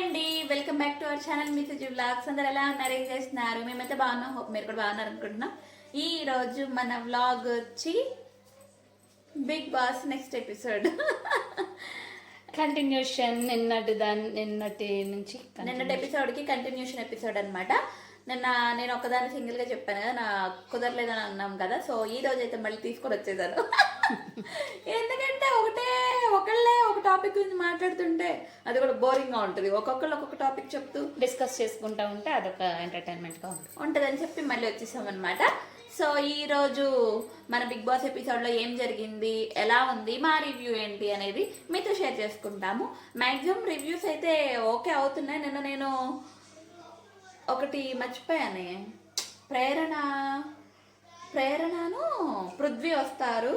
అండి. Welcome back to our channel me Suji vlogs అందరు ఎలా ఉన్నారు? ఏం చేస్తున్నారు? మేమైతే బాగున్నాం. హోప్ మీరు కూడా బాగున్నారు అనుకుంటున్నాం. ఈ రోజు మన వ్లాగ్ వచ్చి Big Boss next episode continuation నిన్నటి దాని నిన్నటి నుంచి నిన్నటి ఎపిసోడ్కి కంటిన్యూషన్ ఎపిసోడ్ అన్నమాట. నిన్న నేను ఒకదాన్ని సింగిల్గా చెప్పాను కదా నా కుదరలేదని అన్నాం కదా. సో ఈ రోజు అయితే మళ్ళీ తీసుకొని వచ్చేసాను. ఎందుకంటే ఒకటే ఒకళ్ళే ఒక టాపిక్ గురించి మాట్లాడుతుంటే అది కూడా బోరింగ్గా ఉంటుంది. ఒక్కొక్కళ్ళు ఒక్కొక్క టాపిక్ చెప్తూ డిస్కస్ చేసుకుంటా ఉంటే అదొక ఎంటర్టైన్మెంట్గా ఉంటుంది. ఉంటుందని చెప్పి మళ్ళీ వచ్చేసాం అనమాట సో ఈ రోజు మన బిగ్ బాస్ ఎపిసోడ్లో ఏం జరిగింది ఎలా ఉంది మా రివ్యూ ఏంటి అనేది మీతో షేర్ చేసుకుంటాము. మాక్సిమం రివ్యూస్ అయితే ఓకే అవుతున్నాయి. నిన్న నేను ఒకటి మర్చిపోయానే. ప్రేరణ ప్రేరణను పృథ్వీ వస్తారు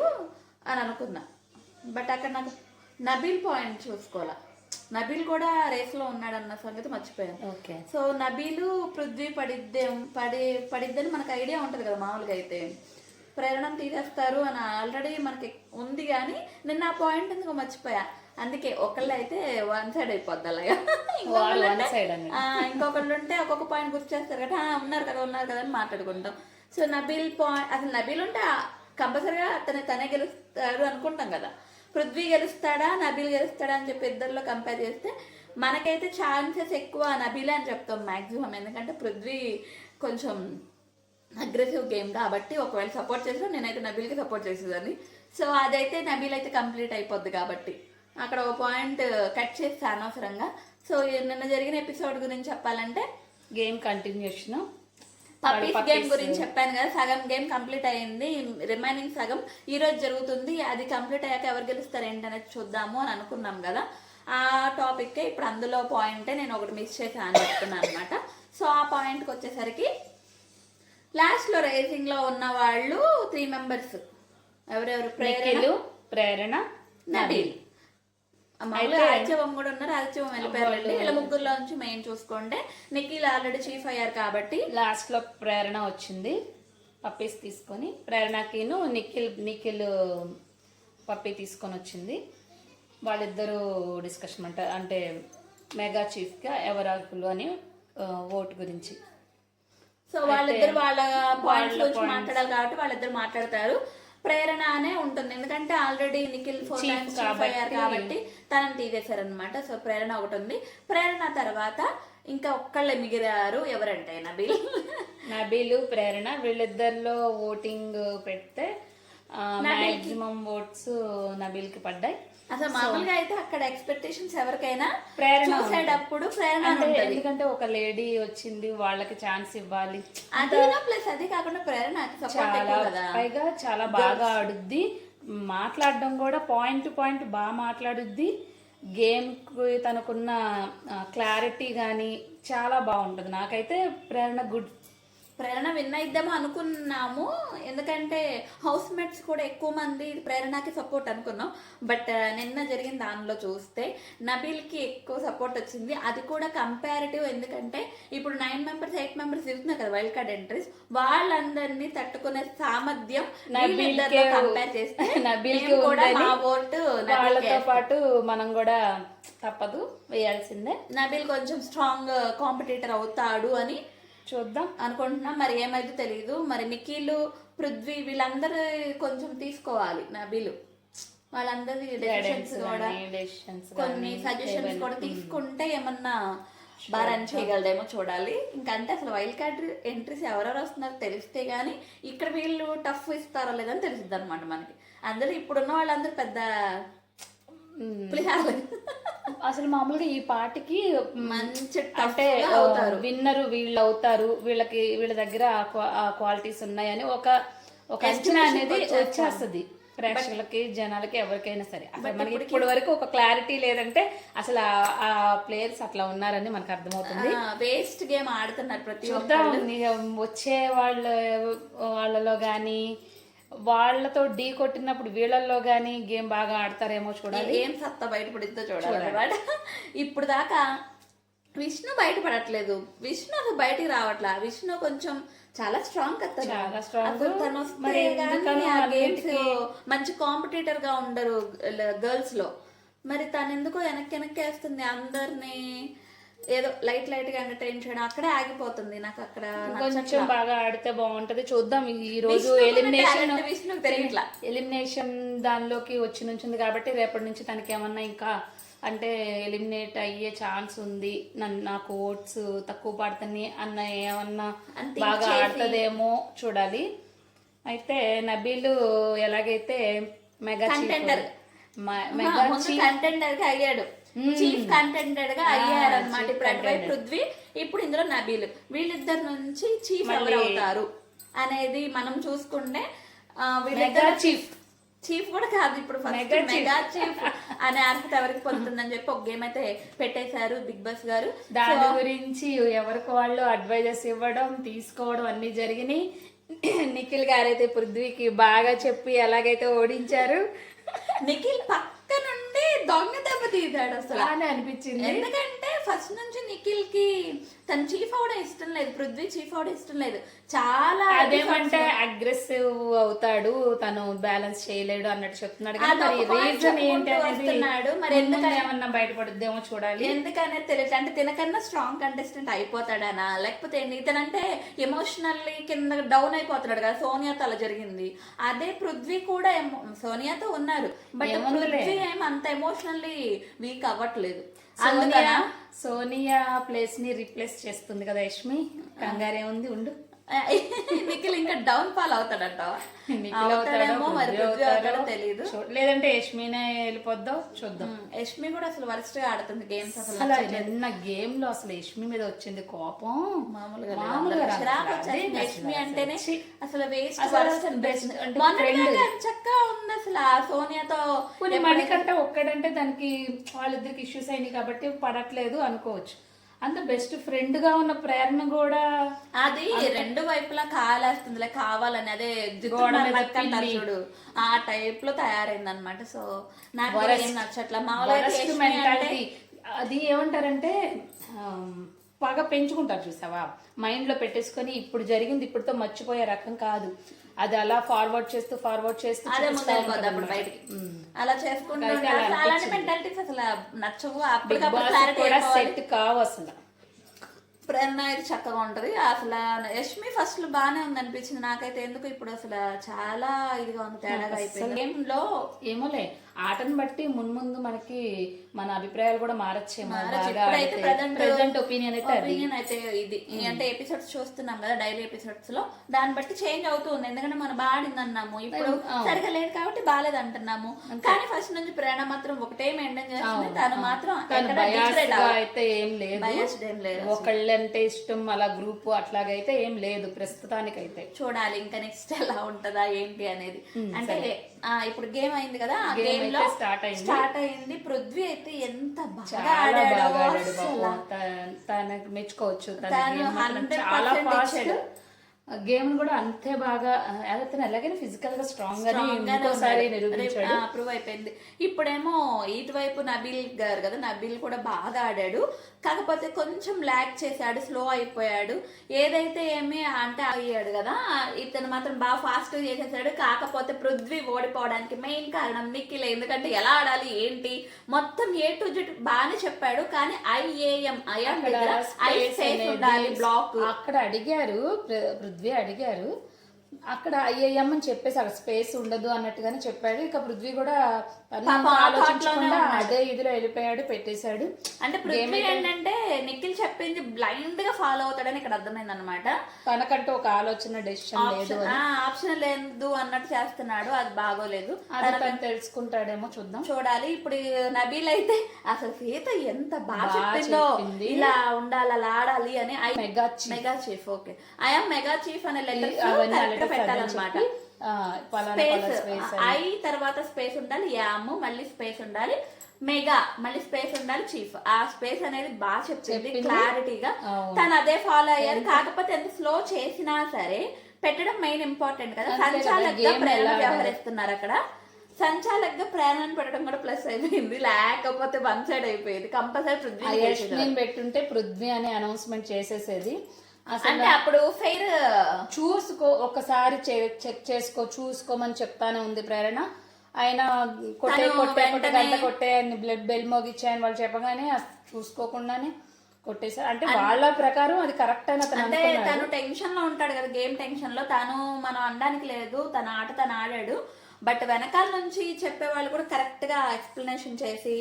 అని అనుకున్నా. బట్ అక్కడ నాకు నబీల్ పాయింట్ చూసుకోవాలా. నబీల్ కూడా రేస్లో ఉన్నాడన్న సంగతి మర్చిపోయాను. ఓకే. సో నబీలు పృథ్వీ పడిద్దే పడి పడిద్దని మనకు ఐడియా ఉంటుంది కదా మామూలుగా అయితే. ప్రేరణం తీసేస్తారు అని ఆల్రెడీ మనకి ఉంది కానీ నిన్న ఆ పాయింట్ ఎందుకు మర్చిపోయా. అందుకే ఒకళ్ళు అయితే వన్ సైడ్ అయిపోద్ది అలాగా. ఇంకొకళ్ళు ఉంటే ఒక్కొక్క పాయింట్ గుర్తు చేస్తారు కదా "ఆ, ఉన్నారు కదా ఉన్నారు కదా అని మాట్లాడుకుంటాం. సో నబీల్ పాయింట్ అసలు నబీల్ ఉంటే కంపల్సరిగా అతను తనే గెలుస్తాడు అనుకుంటాం కదా. పృథ్వీ గెలుస్తాడా? నబిల్ గెలుస్తాడా అని చెప్పి ఇద్దరిలో కంపేర్ చేస్తే మనకైతే ఛాన్సెస్ ఎక్కువ నబిల్ అని చెప్తాం మ్యాక్సిమం ఎందుకంటే పృథ్వీ కొంచెం అగ్రెసివ్ గేమ్ కాబట్టి ఒకవేళ సపోర్ట్ చేసినా నేనైతే నబిల్కి సపోర్ట్ చేసేదాన్ని. సో అదైతే నబిల్ అయితే కంప్లీట్ అయిపోద్ది కాబట్టి. అక్కడ ఒక పాయింట్ కట్ చేస్తే అనవసరంగా. సో నిన్న జరిగిన ఎపిసోడ్ గురించి చెప్పాలంటే గేమ్ కంటిన్యూషన్ పప్పీస్ గేమ్ గురించి చెప్పాను కదా సగం గేమ్ కంప్లీట్ అయింది రిమైనింగ్ సగం. ఈ రోజు జరుగుతుంది అది కంప్లీట్ అయ్యాక ఎవరు గెలుస్తారు ఏంటనేది చూద్దాము అని అనుకున్నాం కదా. ఆ టాపిక్ ఇప్పుడు అందులో పాయింటే నేను ఒకటి మిస్ చేశాను అని చెప్తున్నాను అనమాట సో ఆ పాయింట్కి వచ్చేసరికి లాస్ట్లో రేసింగ్లో ఉన్న వాళ్ళు త్రీ మెంబర్స్ ఎవరెవరు? ప్రేరణ ప్రేరణ నబీల్ ఆదిత్యవం కూడా ఉన్నారు. ఆదిత్యవం వెళ్ళిపోయారండి. ఇలా ముగ్గురులో నుంచి మెయిన్ చూసుకోండి. నిఖిల్ ఆల్రెడీ చీఫ్ అయ్యారు కాబట్టి లాస్ట్లో ప్రేరణ వచ్చింది. పప్పీస్ తీసుకొని ప్రేరణకిను నిఖిల్ నిఖిల్ పప్పి తీసుకొని వచ్చింది. వాళ్ళిద్దరూ డిస్కషన్ అంట అంటే మెగా చీఫ్గా ఎవరు అర్హులు అని ఓటు గురించి. సో వాళ్ళిద్దరు వాళ్ళ పాయింట్స్ గురించి మాట్లాడాలి కాబట్టి వాళ్ళిద్దరు మాట్లాడతారు. ప్రేరణ అనే ఉంటుంది. ఎందుకంటే ఆల్రెడీ నిఖిల్ ఫోర్ టైమ్స్ అయ్యారు కాబట్టి తనని తీసేశారనమాట సో ప్రేరణ ఒకటి ఉంది. ప్రేరణ తర్వాత ఇంకా ఒక్కళ్ళే మిగిలారు ఎవరంటే నబీల్. నబీలు ప్రేరణ. వీళ్ళిద్దరిలో ఓటింగ్ పెడితే మాక్సిమం ఓట్స్ నబీల్కి పడ్డాయి. అసలు మామూలుగా అయితే అక్కడ ఎక్స్పెక్టేషన్స్ ఎవరికైనా ప్రేరణ చూసేటప్పుడు ప్రేరణ ఎందుకంటే ఒక లేడీ వచ్చింది వాళ్ళకి ఛాన్స్ ఇవ్వాలి. అదేనా ప్లస్ అది కాకుండా ప్రేరణ చాలా పైగా చాలా బాగా ఆడుద్ది. మాట్లాడడం కూడా పాయింట్ పాయింట్ బాగా మాట్లాడుద్ది. గేమ్కి తనకున్న క్లారిటీ కానీ చాలా బాగుంటుంది. నాకైతే ప్రేరణ గుడ్ ప్రేరణ విన్ అయిద్దాము అనుకున్నాము. ఎందుకంటే హౌస్ మేట్స్ కూడా ఎక్కువ మంది ప్రేరణకి సపోర్ట్ అనుకున్నాం. బట్ నిన్న జరిగిన దానిలో చూస్తే నబీల్కి ఎక్కువ సపోర్ట్ వచ్చింది. అది కూడా కంపారిటివ్ ఎందుకంటే ఇప్పుడు నైన్ మెంబర్స్ ఎయిట్ మెంబర్స్ దిగుతున్నారు కదా వైల్డ్ కార్డ్ ఎంట్రీస్. వాళ్ళందరినీ తట్టుకునే సామర్థ్యం కంపేర్ చేస్తే నబీల్కి మేము కూడా మా ఓటు వాళ్ళతో పాటు మనం కూడా తప్పదు వేయాల్సిందే. నబీల్ కొంచెం స్ట్రాంగ్ కాంపిటీటర్ అవుతాడు అని చూద్దాం. అనుకుంటున్నా మరి ఏమైతే తెలియదు మరి నిఖిల్ పృథ్వీ వీళ్ళందరూ కొంచెం తీసుకోవాలి నబీలు వాళ్ళందరి డెసిషన్స్ కూడా. కొన్ని సజెషన్స్ కూడా తీసుకుంటే ఏమన్నా బాగా రన్ చేయగలదేమో చూడాలి. ఇంకా అంటే అసలు వైల్డ్ కార్డ్ ఎంట్రీస్ ఎవరెవరు వస్తున్నారో తెలిస్తే గానీ ఇక్కడ వీళ్ళు టఫ్ ఇస్తారో లేదని తెలిసిద్ది అనమాట మనకి. అందరూ ఇప్పుడున్న వాళ్ళందరూ పెద్ద పులిహారలు. అసలు మామూలుగా ఈ పాటకి మంచి అంటే అవుతారు. విన్నరు వీళ్ళు అవుతారు వీళ్ళకి వీళ్ళ దగ్గర ఆ క్వాలిటీస్ ఉన్నాయని ఒక ఒక అంచనా అనేది వచ్చేస్తుంది. ప్రేక్షకులకి జనాలకి ఎవరికైనా సరే. అసలు మనకి ఇప్పటి వరకు ఒక క్లారిటీ లేదంటే అసలు ఆ- ప్లేయర్స్ అట్లా ఉన్నారని మనకు అర్థమవుతుంది. వేస్ట్ గేమ్ ఆడుతున్నారు ప్రతి చూద్దాం. వచ్చే వాళ్ళ వాళ్ళలో కానీ వాళ్ళతో ఢీ కొట్టినప్పుడు వీళ్ళల్లో కానీ గేమ్ బాగా ఆడతారేమో చూడాలి. ఏం సత్తా బయటపడిద్దో చూడాలి ఇప్పుడు దాకా విష్ణు బయటపడట్లేదు విష్ణు అసలు బయటికి రావట్లా. విష్ణు కొంచెం చాలా స్ట్రాంగ్ కదా తను గేమ్స్ మంచి కాంపిటీటర్గా ఉండరు గర్ల్స్లో. మరి తను ఎందుకో వెనక్కి వెనక్కి వేస్తుంది అందరినీ. ఏదో లైట్ లైట్గా ఎంటర్టైన్ చేయడం అక్కడే ఆగిపోతుంది. నాకు అక్కడ కొంచెం బాగా ఆడితే బాగుంటది. చూద్దాం. ఈ రోజు ఎలిమినేషన్. ఎలిమినేషన్ దానిలోకి వచ్చి నుంచింది కాబట్టి రేపటి నుంచి తనకి ఏమన్నా ఇంకా అంటే ఎలిమినేట్ అయ్యే ఛాన్స్ ఉంది. నన్ను నాకు ఓట్స్ తక్కువ పడుతుంది అన్న ఏమన్నా బాగా ఆడుతుందేమో చూడాలి. అయితే నబీలు ఎలాగైతే మెగా మెగా కంటెండర్గా అయ్యాడు. చీఫ్ కంటెండర్గా అయ్యారు అనమాట ఇప్పుడు అటువైపు పృథ్వీ ఇప్పుడు ఇందులో నబీల్. వీళ్ళిద్దరి నుంచి చీఫ్ ఎవరు అవుతారు అనేది మనం చూసుకుంటే వీళ్ళిద్దరు చీఫ్ చీఫ్ కూడా కాదు ఇప్పుడు ఫస్ట్ మెగా చీఫ్ అనే అర్హత ఎవరికి పొందుతుందని చెప్పి ఒక గేమ్ అయితే పెట్టేశారు బిగ్ బాస్ గారు. దాని గురించి ఎవరికి వాళ్ళు అడ్వైజెస్ ఇవ్వడం తీసుకోవడం అన్ని జరిగినాయి. నిఖిల్ గారైతే పృథ్వీకి బాగా చెప్పి ఎలాగైతే ఓడించారు. నిఖిల్ పక్క నుండి దొంగ దెబ్బ తీశాడు అసలు. అని అనిపించింది. ఎందుకంటే ఫస్ట్ నుంచి నిఖిల్కి తన చీఫ్ అవడం ఇష్టం లేదు పృథ్వీ చీఫ్ అవడం ఇష్టం లేదు. చాలా అదేమంటే అగ్రెసివ్ అవుతాడు తను బ్యాలెన్స్ చేయలేడు అన్నట్టు చెప్తున్నాడు మరి రీజన్ ఏంటి అనేది. మరి మరి ఎందుకు ఏమన్నా బయటపడుద్దేమో చూడాలి. ఎందుకనేది తెలియదు అంటే తినకన్నా స్ట్రాంగ్ కంటెస్టెంట్ అయిపోతాడనా? లేకపోతే ఏంటి? ఇతనంటే ఎమోషనల్లీ కింద డౌన్ అయిపోతున్నాడు కదా సోనియాతో అలా జరిగింది. అదే పృథ్వీ కూడా సోనియాతో ఉన్నారు. బట్ పృథ్వీ ఏం అంత ఎమోషనల్లీ వీక్ అవ్వట్లేదు. సోనియా సోనియా ప్లేస్ని రిప్లేస్ చేస్తుంది కదా యష్మి. కంగారే ఉంది ఉండు. నిఖిల్ ఇంకా డౌన్ ఫాల్ అవుతాడంట. అవుతాడేమో మరి పృథ్వీ అవుతాడో? తెలియదు లేదంటే యష్మినే వెళ్ళిపోద్దాం చూద్దాం. యష్మి కూడా అసలు వరస్ట్గా ఆడుతుంది గేమ్స్ అసలు నిన్న గేమ్లో అసలు యష్మి మీద వచ్చింది కోపం. మామూలుగా యష్మి అంటేనే. అసలు వేస్ట్. చక్కగా ఉంది అసలు ఆ సోనియాతో కొన్ని మణికంట ఒక్కడంటే దానికి వాళ్ళిద్దరికి ఇష్యూస్ అయినాయి కాబట్టి పడట్లేదు అనుకోవచ్చు. అంత బెస్ట్ ఫ్రెండ్గా ఉన్న ప్రేరణ కూడా అది రెండు వైపులా కాలేస్తుంది కావాలని. అదే. చూడు. ఆ టైప్లో తయారైంది అనమాట సో నాకు నచ్చట్లా. మామూలుగా అది ఏమంటారంటే పగ పెంచుకుంటారు చూసావా? మైండ్లో పెట్టేసుకొని ఇప్పుడు జరిగింది ఇప్పుడుతో మర్చిపోయే రకం కాదు. అది అలా ఫార్వర్డ్ చేస్తూ ఫార్వర్డ్ చేస్తూ అదే ముందు అప్పుడు. బయటికి. అలా చేసుకుంటూ అసలు అలాంటి అనిపించింది. మెంటాలిటీస్ అసలు నచ్చవు. బిగ్ కూడా సెట్ కావు అసలు. ప్రేరణ అయితే చక్కగా ఉంటది. అసలు యష్మి ఫస్ట్లో బాగానే ఉంది అనిపించింది నాకైతే. ఎందుకు ఇప్పుడు అసలు చాలా ఇదిగా ఉంది తేడాగా అయిపోయింది. గేమ్లో ఏమోలే. ఆటను బట్టి మున్ముందు మనకి మన అభిప్రాయాలు కూడా మారచ్చేమో ప్రెసెంట్ ఒపీనియన్ అయితే ఒపీనియన్ అయితే ఇది. అంటే ఎపిసోడ్స్ చూస్తున్నాం కదా డైలీ ఎపిసోడ్స్లో దాన్ని బట్టి చేంజ్ అవుతూ ఉంది. ఎందుకంటే మనం బాడింది అన్నాము ఇప్పుడు సరిగా లేదు కాబట్టి బాలేదు అంటున్నాము కానీ ఫస్ట్ నుంచి ప్రేరణ మాత్రం ఒకటే మెయింటైన్ చేస్తుంది. తను మాత్రం. అయితే ఏం లేదు. ఒకళ్ళంటే ఇష్టం అలా గ్రూప్ అట్లాగైతే ఏం లేదు ప్రస్తుతానికైతే. చూడాలి ఇంకా నెక్స్ట్ ఎలా ఉంటదా ఏంటి అనేది. అంటే ఇప్పుడు గేమ్ అయింది కదా ఆ లో start అయింది. స్టార్ట్ అయింది. పృథ్వీ అయితే ఎంత బాగా ఆడాడో తనకు మెచ్చుకోవచ్చు. తన తను game మాత్రం 100% చాలా ఫాస్ట్. గేమ్ కూడా అంతే బాగా అదే తను ఎలాగైనా ఫిజికల్గా స్ట్రాంగ్ ఇంకోసారి నిరూపించాడు. అప్రూవ్ అయిపోయింది. ఇప్పుడేమో ఇటువైపు నబీల్ గారు కదా నబీల్ కూడా బాగా ఆడాడు. కాకపోతే కొంచెం ల్యాక్ చేశాడు స్లో అయిపోయాడు. ఏదైతే ఏమి అంటే అయ్యాడు కదా ఇతను మాత్రం బాగా ఫాస్ట్ చేసేసాడు. కాకపోతే పృథ్వీ ఓడిపోవడానికి మెయిన్ కారణం నిఖిల్. ఎందుకంటే ఎలా ఆడాలి ఏంటి? మొత్తం ఏ టు జెడ్ బాగానే చెప్పాడు. కానీ I am I'm I safe ఉండాలి బ్లాక్ అక్కడ అడిగారు పృథ్వీ అడిగారు. అక్కడ ఐఐఎం అని చెప్పేసి అక్కడ స్పేస్ ఉండదు అన్నట్టుగానే చెప్పాడు. ఇక పృథ్వీ కూడా ఆలోచించకుండా అదే ఇదిలో వెళ్ళిపోయాడు పెట్టేశాడు. అంటే పృథ్వీ ఏంటంటే నిఖిల్ చెప్పింది బ్లైండ్గా ఫాలో అవుతాడని ఇక్కడ అర్థమైంది అనమాట తనకంటూ ఒక ఆలోచన డెసిషన్ లేదు ఆప్షన్ లేదు అన్నట్టు చేస్తున్నాడు. అది బాగోలేదు. అది తను తెలుసుకుంటాడేమో చూద్దాం. చూడాలి. ఇప్పుడు నబీల్ అయితే అసలు సీత ఎంత బాగా చెప్పిందో. ఇలా ఉండాలి అలా ఆడాలి అని. Mega mega chief okay I'm mega chief అనే లెటర్ letters పెట్టాలన్నమాట. స్పేస్ ఐ తర్వాత స్పేస్ ఉండాలి యామ్ మళ్ళీ స్పేస్ ఉండాలి మెగా మళ్ళీ స్పేస్ ఉండాలి చీఫ్ ఆ స్పేస్ అనేది బాగా చెప్పింది క్లారిటీగా. తను అదే ఫాలో అయ్యారు. కాకపోతే ఎంత స్లో చేసినా సరే పెట్టడం మెయిన్ ఇంపార్టెంట్ కదా. సంచాలకుగా ప్రేరణ వ్యవహరిస్తున్నారు అక్కడ. సంచాలకుగా ప్రేరణను పెట్టడం కూడా ప్లస్ అయిపోయింది లేకపోతే వన్ సైడ్ అయిపోయేది. కంపల్సరీ పృథ్వీ పెట్టుంటే పృథ్వీ అని అనౌన్స్మెంట్ చేసేసేది. అంటే అప్పుడు ఫెయిర్ చూసుకో ఒకసారి చెక్ చేసుకో చూసుకోమని చెప్తానే ఉంది ప్రేరణ. ఆయన కొట్టే కొట్టే కొట్టే గంట కొట్టే బ్లడ్ బెల్ మోగిచ్చే అని వాళ్ళు చెప్పగానే చూసుకోకుండానే కొట్టేశారు. అంటే వాళ్ళ ప్రకారం అది కరెక్ట్ అని అతను అంటే తను టెన్షన్లో ఉంటాడు కదా గేమ్ టెన్షన్లో. తను మనం అనడానికి లేదు తన ఆట తను ఆడాడు. బట్ వెనకాల నుంచి చెప్పే వాళ్ళు కూడా కరెక్ట్గా ఎక్స్ప్లెనేషన్ చేసి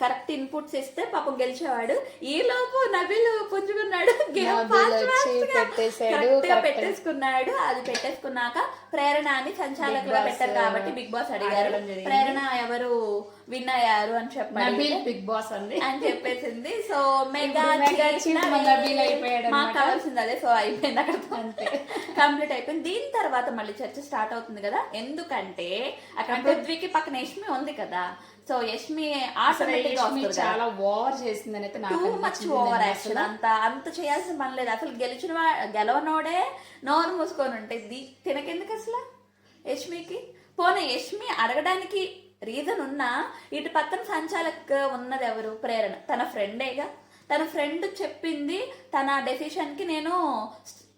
కరెక్ట్ ఇన్పుట్స్ ఇస్తే పాపం గెలిచేవాడు. ఈ లోపు నబిల్ పుంజుకున్నాడు. పెట్టేసుకున్నాడు. అది పెట్టేసుకున్నాక ప్రేరణ అని సంచాలకులుగా పెట్టారు కాబట్టి బిగ్ బాస్ అడిగారు. ప్రేరణ ఎవరు విన్ అయ్యారు అని చెప్పారు నబీల్ బిగ్ బాస్ అంది అని చెప్పేసింది. సో మెగా మాకు. కావాల్సింది అదే. సో అయిపోయింది అక్కడ. కంప్లీట్ అయిపోయింది. దీని తర్వాత మళ్ళీ చర్చ స్టార్ట్ అవుతుంది కదా. ఎందుకంటే అక్కడ పృథ్వీకి పక్కన యష్మి ఉంది కదా. సో యష్మి ఆటోమేటిక్ చాలా ఓవర్ చేసిందని అయితే నాకు టూ మచ్ అనిపించింది ఓవర్ నిన్న యాక్షన్ అంత అంత చేయాల్సిన పని లేదు. అసలు గెలిచిన గెలవనోడే నోరు మూసుకొని ఉంటే ది- తినకెందుకు అసలు యష్మికి పోనీ యష్మి అడగడానికి రీజన్ ఉన్నా ఇటు పక్కన సంచాలక్ ఉన్నది ఎవరు? ప్రేరణ. తన ఫ్రెండేగా తన ఫ్రెండ్ చెప్పింది తన డెసిషన్కి నేను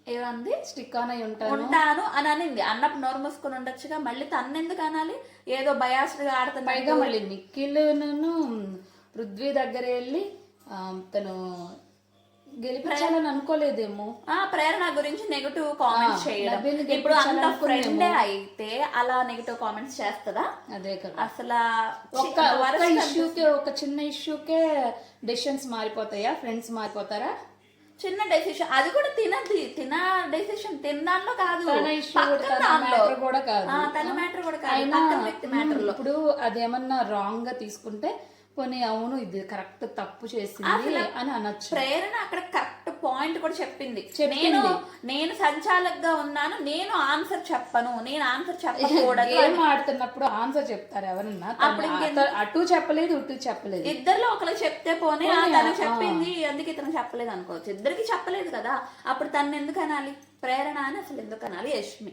ఏమంది? స్టిక్ ఆన్ అయి ఉంటాను. ఉంటాను అని అనింది. అన్నప్పుడు నోరు మూసుకొని ఉండొచ్చుగా. మళ్ళీ తన్నెందుకు అనాలి? ఏదో బయాస్డ్గా ఆడుతున్నా పైగా మళ్ళీ నిఖిల్ను పృథ్వీ దగ్గర వెళ్ళి తను గెలిపించాలని అనుకోలేదేమో. ఆ ప్రేరణ గురించి నెగటివ్ కామెంట్స్ చేయడం. ఇప్పుడు అంత. ఫ్రెండే అయితే అలా నెగటివ్ కామెంట్స్ చేస్తుందా? అదే కదా. అసలు ఒక్క ఇష్యూకే ఒక చిన్న ఇష్యూకే డెసిషన్స్ మారిపోతాయా? ఫ్రెండ్స్ మారిపోతారా? చిన్న డెసిషన్ అది కూడా తినది తిన డెసిషన్ తినడాల్లో కాదు. కూడా, కాదు. తన మ్యాటర్ కూడా కాదు. మ్యాటర్లో. ఇప్పుడు అదేమన్నా రాంగ్గా తీసుకుంటే పోనీ అవును ఇది కరెక్ట్ తప్పు చేసింది అని అనొచ్చు. ప్రేరణ అక్కడ కరెక్ట్ పాయింట్ కూడా చెప్పింది. నేను నేను సంచాలకుగా ఉన్నాను నేను ఆన్సర్ చెప్పను నేను ఆన్సర్ చెప్పకూడదు గేమ్ ఆడుతున్నప్పుడు ఆన్సర్ చెప్తారు ఎవరన్నా. అత- అటు చెప్పలేదు ఇటు చెప్పలేదు. ఇద్దరిలో ఒకరికి చెప్తే పోనీ తను చెప్పింది అందుకే ఇతను చెప్పలేదు అనుకోవచ్చు. ఇద్దరికి చెప్పలేదు కదా. అప్పుడు తను ఎందుకు అనాలి? ప్రేరణ అని అసలు ఎందుకు అనాలి? యష్మి.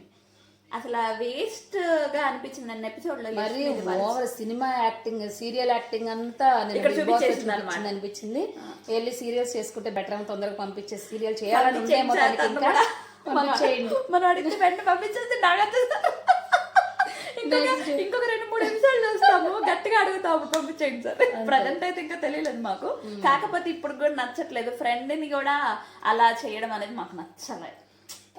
అసలు వేస్ట్గా అనిపించింది నన్ను ఎపిసోడ్లో మరి. Over cinema acting serial acting అంతా అనిపించింది వెళ్ళి సీరియల్స్ చేసుకుంటే బెటర్ అని తొందరగా పంపించే సీరియల్ చేయాలని ఉందేమో ఇంకా. పంపించేయండి. మనం అడిగితే వెంటనే పంపించేస్తే నాగంత ఇంకొక రెండు మూడు నిమిషాలు చూస్తాము. గట్టిగా అడుగుతాము పంపించేయండి సార్. ప్రజెంట్ అయితే ఇంకా తెలియలేదు మాకు. కాకపోతే ఇప్పుడు కూడా నచ్చట్లేదు. ఫ్రెండ్ని కూడా అలా చేయడం అనేది మాకు నచ్చలేదు.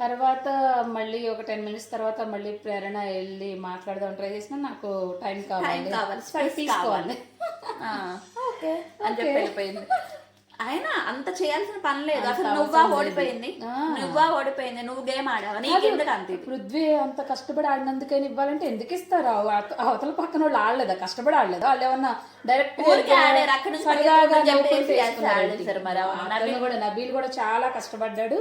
తర్వాత మళ్ళీ ఒక టెన్ మినిట్స్ తర్వాత మళ్ళీ ప్రేరణ వెళ్ళి మాట్లాడదాం ట్రై చేసినా నాకు టైం కావాలి. తీసుకోవాలి. ఓకే అని చెప్పి వెళ్ళిపోయింది. ఆయన అంత చేయాల్సిన పని లేదు. అసలు నువ్వా ఓడిపోయింది? నువ్వా ఓడిపోయింది? నువ్వు గేమ్ ఆడావా? అంత ఇది? పృథ్వీ అంత కష్టపడి ఆడినందుకని ఇవ్వాలంటే ఎందుకు ఇస్తారు? అవతల పక్కన వాళ్ళు ఆడలేదా? కష్టపడి ఆడలేదా? వాళ్ళు ఏమన్నా డైరెక్ట్ అవును. అతను కూడా నబీల్ కూడా చాలా కష్టపడ్డాడు.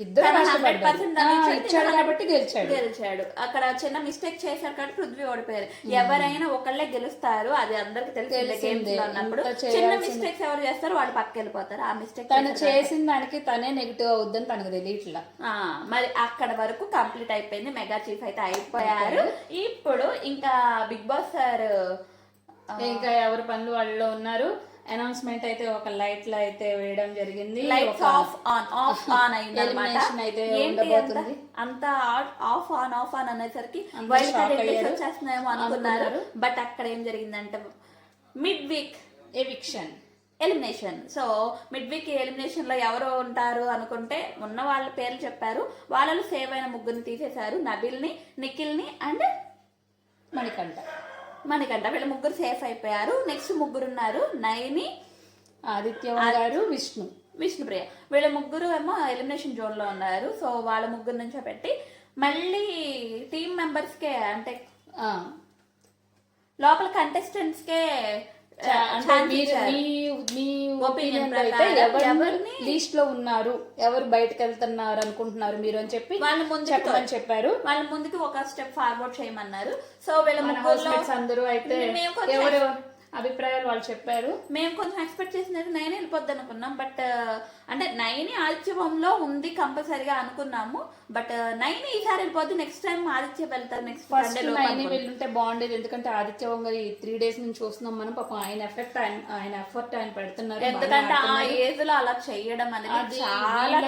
ఇద్దరు తన కష్టపడ్డారు. 100% ఆ, ఇచ్చాడు, ఇచ్చాడు తన కాబట్టి గెలిచాడు. గెలిచాడు. అక్కడ చిన్న మిస్టేక్ చేశారు కాబట్టి పృథ్వీ ఓడిపోయారు. ఎవరైనా ఒకళ్ళే గెలుస్తారు. అది అందరికి తెలిసిందే. అన్నప్పుడు చిన్న. మిస్టేక్స్ ఎవరు చేస్తారు వాళ్ళు పక్క వెళ్ళిపోతారు. ఆ మిస్టేక్ తను చేసిన దానికి తనే నెగిటివ్ అవుద్దని తనకు తెలియట్లా. మరి అక్కడ వరకు కంప్లీట్ అయిపోయింది. మెగా చీఫ్ అయితే అయిపోయారు. ఇప్పుడు ఇంకా బిగ్ బాస్ సార్ ఇంకా ఎవరి పనులు వాళ్ళు ఉన్నారు. అనౌన్స్మెంట్ అయితే ఒక లైట్లో అయితే వేయడం జరిగింది. Lights off on off on అయింది అయితే ఉండబోతుంది. అంత ఆఫ్ ఆన్ ఆఫ్ ఆన్ అనేసరికి వైల్డ్ కార్డ్. వచ్చేస్తున్నాయేమో అనుకున్నారు. బట్ అక్కడ ఏం జరిగిందంటే mid week eviction elimination so mid week ఎలిమినేషన్లో ఎవరు ఉంటారు అనుకుంటే ఉన్న వాళ్ళ పేర్లు చెప్పారు. వాళ్ళలో సేవ్ అయిన ముగ్గురిని తీసేశారు. నబిల్ని నిఖిల్ని అండ్ మణికంఠ. మణికంఠ వీళ్ళ ముగ్గురు సేఫ్ అయిపోయారు. నెక్స్ట్ ముగ్గురు ఉన్నారు నైని ఆదిత్య గారు విష్ణు. విష్ణుప్రియ వీళ్ళ ముగ్గురు ఏమో ఎలిమినేషన్ జోన్లో ఉన్నారు. సో వాళ్ళ ముగ్గురు నుంచో పెట్టి మళ్ళీ టీమ్ మెంబర్స్ కే అంటే లోపల కంటెస్టెంట్స్ కే చా- అంటే ఛాన్స్ మీరు. ఇచ్చారు. మీ మీ Opinion ఒపీనియన్ అయితే ప్రకారం ఎవరు ఎవరిని- లీస్ట్లో ఉన్నారు? ఎవరు బయటకు వెళ్తున్నారు అనుకుంటున్నారు మీరు అని చెప్పి వాళ్ళ ముందుకు చెప్పమని చెప్పారు. వాళ్ళ ముందుకు ఒక స్టెప్ ఫార్వర్డ్ చేయమన్నారు. సో వీళ్ళ అందరూ అయితే ఎవరు అభిప్రాయాలు వాళ్ళు చెప్పారు? మేము కొంచెం ఎక్స్పెక్ట్ చేసినట్టు నైన్ వెళ్ళిపోద్ది అనుకున్నాం. బట్ అంటే నైన్ ఆదిత్యవంలో ఉంది కంపల్సరిగా అనుకున్నాము బట్ నైన్ ఈసారి వెళ్ళిపోద్ది నెక్స్ట్ టైం ఆదిత్య వెళ్తారు నెక్స్ట్ ఫస్ట్ నైన్ వెళ్ళుంటే బాగుండేది ఎందుకంటే ఆదిత్య వంగ ఈ త్రీ డేస్ నుంచి చూస్తున్నాం మనం పాపం ఆయన ఎఫెక్ట్ ఆయన ఆయన ఎఫర్ట్ ఆయన పెడుతున్నారు ఎందుకంటే ఆ ఏజ్లో అలా చేయడం అనేది చాలా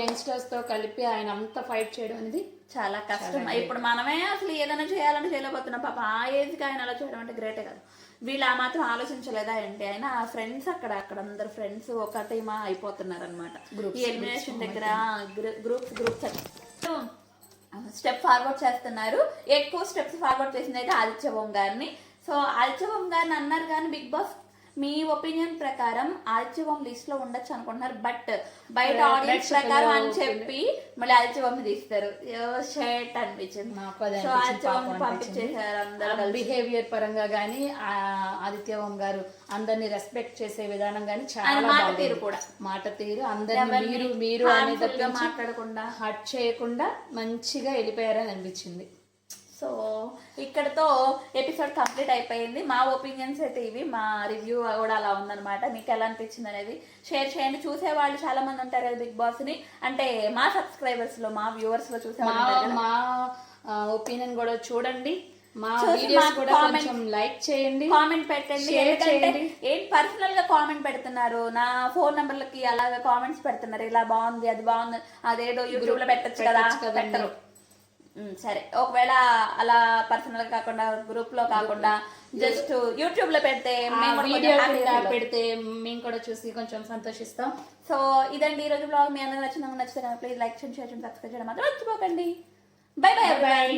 యంగ్స్టర్స్తో కలిపి ఆయన అంతా ఫైట్ చేయడం అనేది చాలా కష్టం. ఇప్పుడు మనమే అసలు ఏదైనా చేయాలంటే చేయలేకపోతున్నాం పాప ఆ ఏజ్కి ఆయన అలా చేయడం అంటే గ్రేటే కదా. వీళ్ళు ఆ మాత్రం ఆలోచించలేదా ఏంటి? అయినా ఆ ఫ్రెండ్స్ అక్కడ అక్కడ అందరు ఫ్రెండ్స్ ఒక టీమా అయిపోతున్నారు అనమాట ఈ ఎలిమినేషన్ దగ్గర గ్రూప్స్ గ్రూప్స్ స్టెప్ ఫార్వర్డ్ చేస్తున్నారు. ఎక్కువ స్టెప్స్ ఫార్వర్డ్ చేసింది అయితే ఆదిత్య గారిని. సో ఆదిత్య గారిని అన్నారు కానీ బిగ్ బాస్ మీ ఒపీనియన్ ప్రకారం ఆదిత్య ఓం లిస్ట్లో ఉండొచ్చు అనుకుంటున్నారు బట్ బయట ఆడియన్స్ ప్రకారం అని చెప్పి మళ్ళీ ఆదిత్య ఓం తీస్తారు షర్ట్ అనిపించింది సో అనిపించింది, ఆదిత్య ఓం పాపం పంపించేసారు అందరూ. బిహేవియర్ పరంగా గానీ ఆ ఆదిత్య ఓం గారు అందరిని రెస్పెక్ట్ చేసే విధానం గానీ చాలా మాట. తీరు కూడా. మాట తీరు అందరిని మీరు మీరు అనేది మాట్లాడకుండా హట్ చేయకుండా మంచిగా వెళ్ళిపోయారని అనిపించింది సో ఇక్కడతో ఎపిసోడ్ కంప్లీట్ అయిపోయింది. మా ఒపీనియన్స్ అయితే ఇవి మా రివ్యూ కూడా అలా ఉందన్నమాట. మీకు ఎలా అనిపించింది అనేది షేర్ చేయండి. చూసే వాళ్ళు చాలా మంది ఉంటారు కదా బిగ్ బాస్ని అంటే మా సబ్స్క్రైబర్స్లో మా వ్యూవర్స్లో చూసే మా ఒపీనియన్ కూడా చూడండి. మా వీడియోస్ కూడా కొంచెం లైక్ చేయండి. కామెంట్ పెట్టండి. ఎందుకంటే. ఏం పర్సనల్గా కామెంట్ పెడుతున్నారు? నా ఫోన్ నంబర్లకి అలాగే కామెంట్స్ పెడుతున్నారు. ఇలా బాగుంది అది బాగుంది. అదేదో యూట్యూబ్లో పెట్టచ్చు కదా. పెట్టరు. సరే. ఒకవేళ అలా పర్సనల్గా కాకుండా గ్రూప్లో కాకుండా జస్ట్ యూట్యూబ్లో పెడితే వీడియో. పెడితే మేము కూడా చూసి కొంచెం సంతోషిస్తాం. సో ఇదండి ఈ రోజు బ్లాగ్ మీ అందరూ నచ్చిన నచ్చితే ప్లీజ్ లైక్ చేయండి షేర్ చేయండి సబ్స్క్రైబ్ చేయడం మాత్రం మర్చిపోకండి. By by by